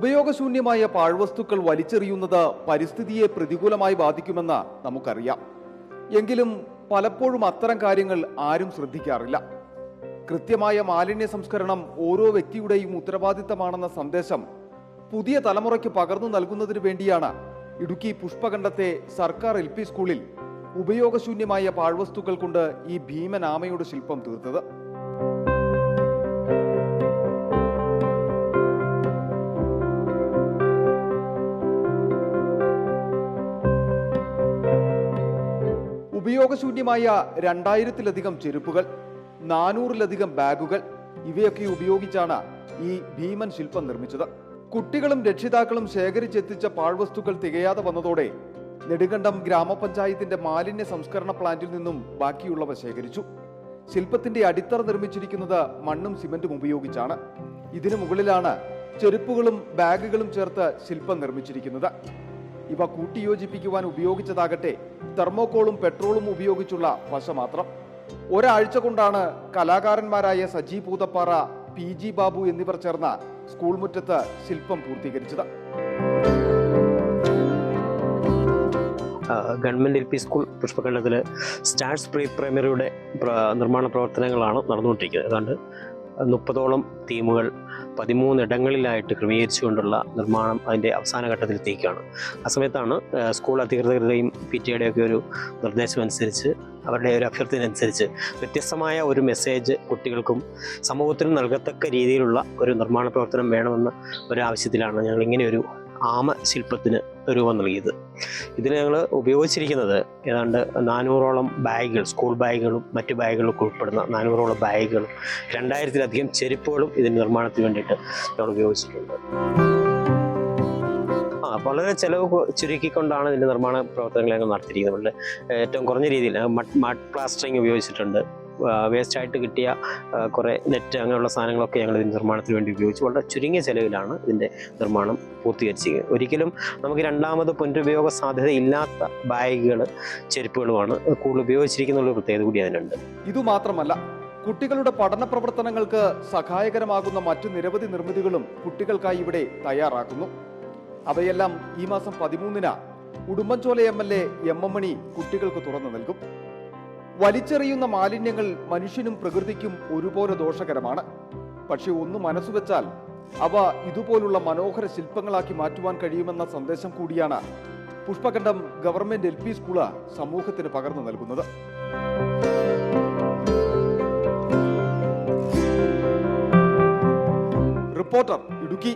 ഉപയോഗശൂന്യമായ പാഴ്വസ്തുക്കൾ വലിച്ചെറിയുന്നത് പരിസ്ഥിതിയെ പ്രതികൂലമായി ബാധിക്കുമെന്ന് നമുക്കറിയാം. എങ്കിലും പലപ്പോഴും അത്തരം കാര്യങ്ങൾ ആരും ശ്രദ്ധിക്കാറില്ല. കൃത്യമായ മാലിന്യ സംസ്കരണം ഓരോ വ്യക്തിയുടെയും ഉത്തരവാദിത്തമാണെന്ന സന്ദേശം പുതിയ തലമുറയ്ക്ക് പകർന്നു നൽകുന്നതിന് വേണ്ടിയാണ് ഇടുക്കി പുഷ്പകണ്ഠത്തെ സർക്കാർ എൽ പി സ്കൂളിൽ ഉപയോഗശൂന്യമായ പാഴ്വസ്തുക്കൾ കൊണ്ട് ഈ ഭീമനാമയുടെ ശില്പം തീർത്തത്. ഉപയോഗശൂന്യമായ രണ്ടായിരത്തിലധികം ചെരുപ്പുകൾ നാനൂറിലധികം ബാഗുകൾ ഇവയൊക്കെ ഉപയോഗിച്ചാണ് ഈ ഭീമൻ ശില്പം നിർമ്മിച്ചത്. കുട്ടികളും രക്ഷിതാക്കളും ശേഖരിച്ചെത്തിച്ച പാഴ്വസ്തുക്കൾ തികയാതെ വന്നതോടെ നെടുങ്കണ്ടം ഗ്രാമപഞ്ചായത്തിന്റെ മാലിന്യ സംസ്കരണ പ്ലാന്റിൽ നിന്നും ബാക്കിയുള്ളവ ശേഖരിച്ചു. ശില്പത്തിന്റെ അടിത്തറ നിർമ്മിച്ചിരിക്കുന്നത് മണ്ണും സിമന്റും ഉപയോഗിച്ചാണ്. ഇതിനു മുകളിലാണ് ചെരുപ്പുകളും ബാഗുകളും ചേർത്ത് ശില്പം നിർമ്മിച്ചിരിക്കുന്നത്. ഇവ കൂട്ടിയോജിപ്പിക്കുവാൻ ഉപയോഗിച്ചതാകട്ടെ തെർമോക്കോളും പെട്രോളും ഉപയോഗിച്ചുള്ള പശ മാത്രം ഒരാഴ്ച കൊണ്ടാണ് കലാകാരന്മാരായ സജി പൂതപ്പാറ പി ജി ബാബു എന്നിവർ ചേർന്ന സ്കൂൾ മുറ്റത്ത് ശില്പം പൂർത്തീകരിച്ചത്. ഗവൺമെന്റ് എൽ പി സ്കൂൾ പുഷ്പഖണ്ഡത്തിൽ സ്റ്റാർസ് പ്രീ പ്രൈമറിയുടെ നിർമ്മാണ പ്രവർത്തനങ്ങളാണ് നടന്നുകൊണ്ടിരിക്കുന്നത്. ഏതാണ്ട് മുപ്പതോളം തീമുകൾ പതിമൂന്നിടങ്ങളിലായിട്ട് ക്രമീകരിച്ചുകൊണ്ടുള്ള നിർമ്മാണം അതിന്റെ അവസാന ഘട്ടത്തിലെത്തിക്കുകയാണ് ആ സമയത്താണ് സ്കൂൾ അധികൃതരുടെയും പി ടി ഒക്കെ ഒരു നിർദ്ദേശം അനുസരിച്ച് അവരുടെ ഒരു അഭ്യർത്ഥന അനുസരിച്ച് വ്യത്യസ്തമായ ഒരു മെസ്സേജ് കുട്ടികൾക്കും സമൂഹത്തിനും നൽകത്തക്ക രീതിയിലുള്ള ഒരു നിർമ്മാണ പ്രവർത്തനം വേണമെന്ന ഒരു ആവശ്യത്തിലാണ് ഞങ്ങൾ ഇങ്ങനെ ഒരു ആമ ശില്പത്തിന് രൂപം നൽകിയത്. ഇതിൽ ഞങ്ങൾ ഉപയോഗിച്ചിരിക്കുന്നത് ഏതാണ്ട് നാനൂറോളം ബാഗുകൾ സ്കൂൾ ബാഗുകളും മറ്റ് ബാഗുകളൊക്കെ ഉൾപ്പെടുന്ന നാനൂറോളം ബാഗുകളും രണ്ടായിരത്തിലധികം ചെരുപ്പുകളും ഇതിന്റെ നിർമ്മാണത്തിന് വേണ്ടിയിട്ട് ഞങ്ങൾ ഉപയോഗിച്ചിട്ടുണ്ട്. വളരെ ചിലവ് ചുരുക്കിക്കൊണ്ടാണ് ഇതിന്റെ നിർമ്മാണ പ്രവർത്തനങ്ങൾ ഞങ്ങൾ നടത്തിയിരിക്കുന്നത്. ഏറ്റവും കുറഞ്ഞ രീതിയിൽ മഡ് മഡ് പ്ലാസ്റ്ററിങ് ഉപയോഗിച്ചിട്ടുണ്ട്. വേസ്റ്റ് ആയിട്ട് കിട്ടിയ കുറേ നെറ്റ് അങ്ങനെയുള്ള സാധനങ്ങളൊക്കെ ഞങ്ങൾ ഇതിന്റെ നിർമ്മാണത്തിന് വേണ്ടി ഉപയോഗിച്ചു. വളരെ ചുരുങ്ങിയ ചെലവിലാണ് ഇതിന്റെ നിർമ്മാണം പൂർത്തീകരിച്ചിരിക്കുന്നത് ഒരിക്കലും നമുക്ക് രണ്ടാമത് പുനരുപയോഗ സാധ്യത ഇല്ലാത്ത ബാഗുകൾ ചെരുപ്പുകളുമാണ് കൂടുതൽ ഉപയോഗിച്ചിരിക്കുന്ന പ്രത്യേകത കൂടി അതിനുണ്ട്. ഇതുമാത്രമല്ല കുട്ടികളുടെ പഠന പ്രവർത്തനങ്ങൾക്ക് സഹായകരമാകുന്ന മറ്റു നിരവധി നിർമ്മിതികളും കുട്ടികൾക്കായി ഇവിടെ തയ്യാറാക്കുന്നു. അവയെല്ലാം ഈ മാസം പതിമൂന്നിന് Udumbanchola M L A M M Mani കുട്ടികൾക്ക് തുറന്നു നൽകും. വലിച്ചെറിയുന്ന മാലിന്യങ്ങൾ മനുഷ്യനും പ്രകൃതിക്കും ഒരുപോലെ ദോഷകരമാണ്. പക്ഷെ ഒന്ന് മനസ്സുവെച്ചാൽ അവ ഇതുപോലുള്ള മനോഹര ശില്പങ്ങളാക്കി മാറ്റുവാൻ കഴിയുമെന്ന സന്ദേശം കൂടിയാണ് Pushpakandam government L P school സമൂഹത്തിന് പകർന്നു നൽകുന്നത്. റിപ്പോർട്ടർ ഇടുക്കി.